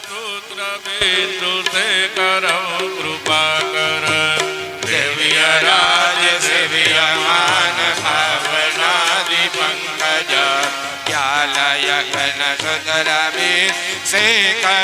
સૂત્ર બિંદુ સે કરો કૃપા કર દેવ્ય રાજ દિવ્ય માન ભાવનાદિ પંકજ યાલય ઘન સુતરમી સે કૃપા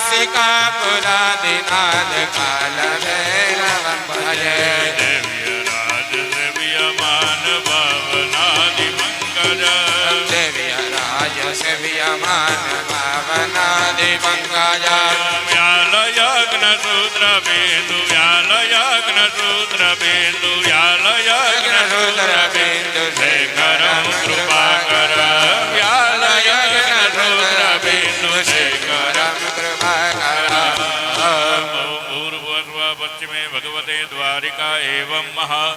काशिका पुरादिनाद काल भैरवं भज देवी राज सेव्यमान भावनादि मंगल देवी राज सेव्यमान भावनादि मंगल व्याल यज्ञ सूत्र बिंदु व्याल यज्ञ सूत्र बिंदु व्याल यज्ञ सूत्र बिंदु મહા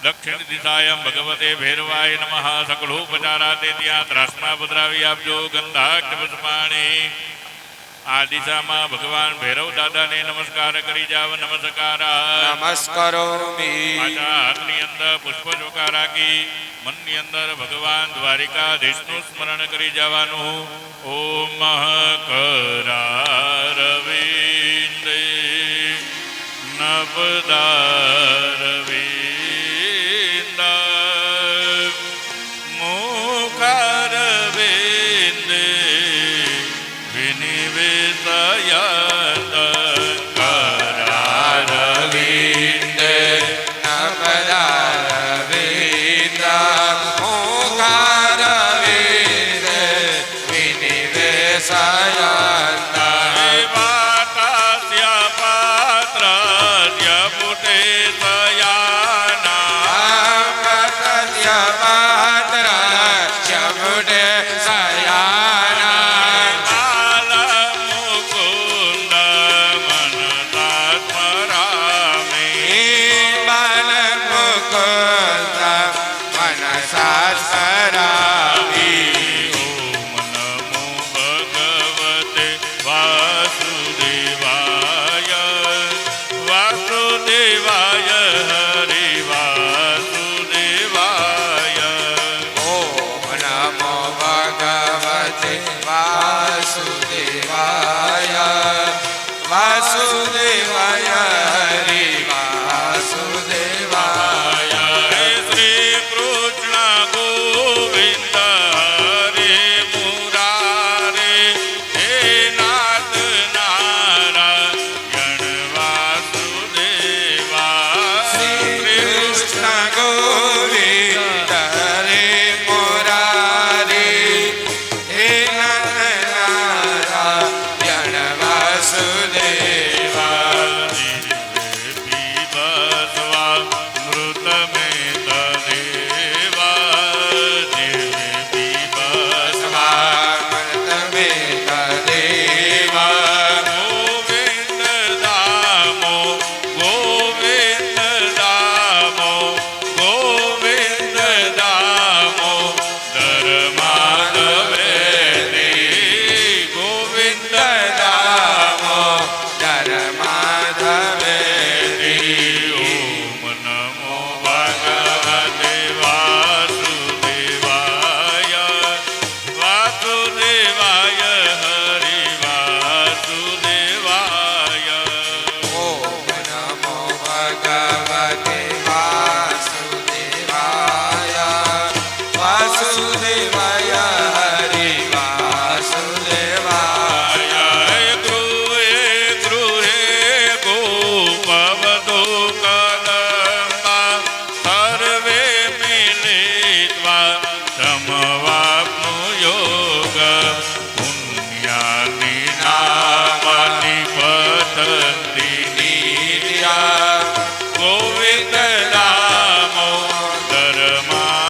દક્ષિણ દિશાયમ ભગવતે ભેરવાય નમઃ સકલોપચારા તે ત્યાં ત્રાસમાં પધરાવી આપજો ગંધાક્ષ પુષ્પાણી આ દિશામાં ભગવાન ભૈરવ દાદાને નમસ્કાર કરી જાવ નમસ્કાર નમસ્કરોમિ હાથની અંદર પુષ્પ ચોકા રાખી મનની અંદર ભગવાન દ્વારિકાધીશનું સ્મરણ કરી જવાનું ઓમ કરારવિંદે નવદા Jesus. वाया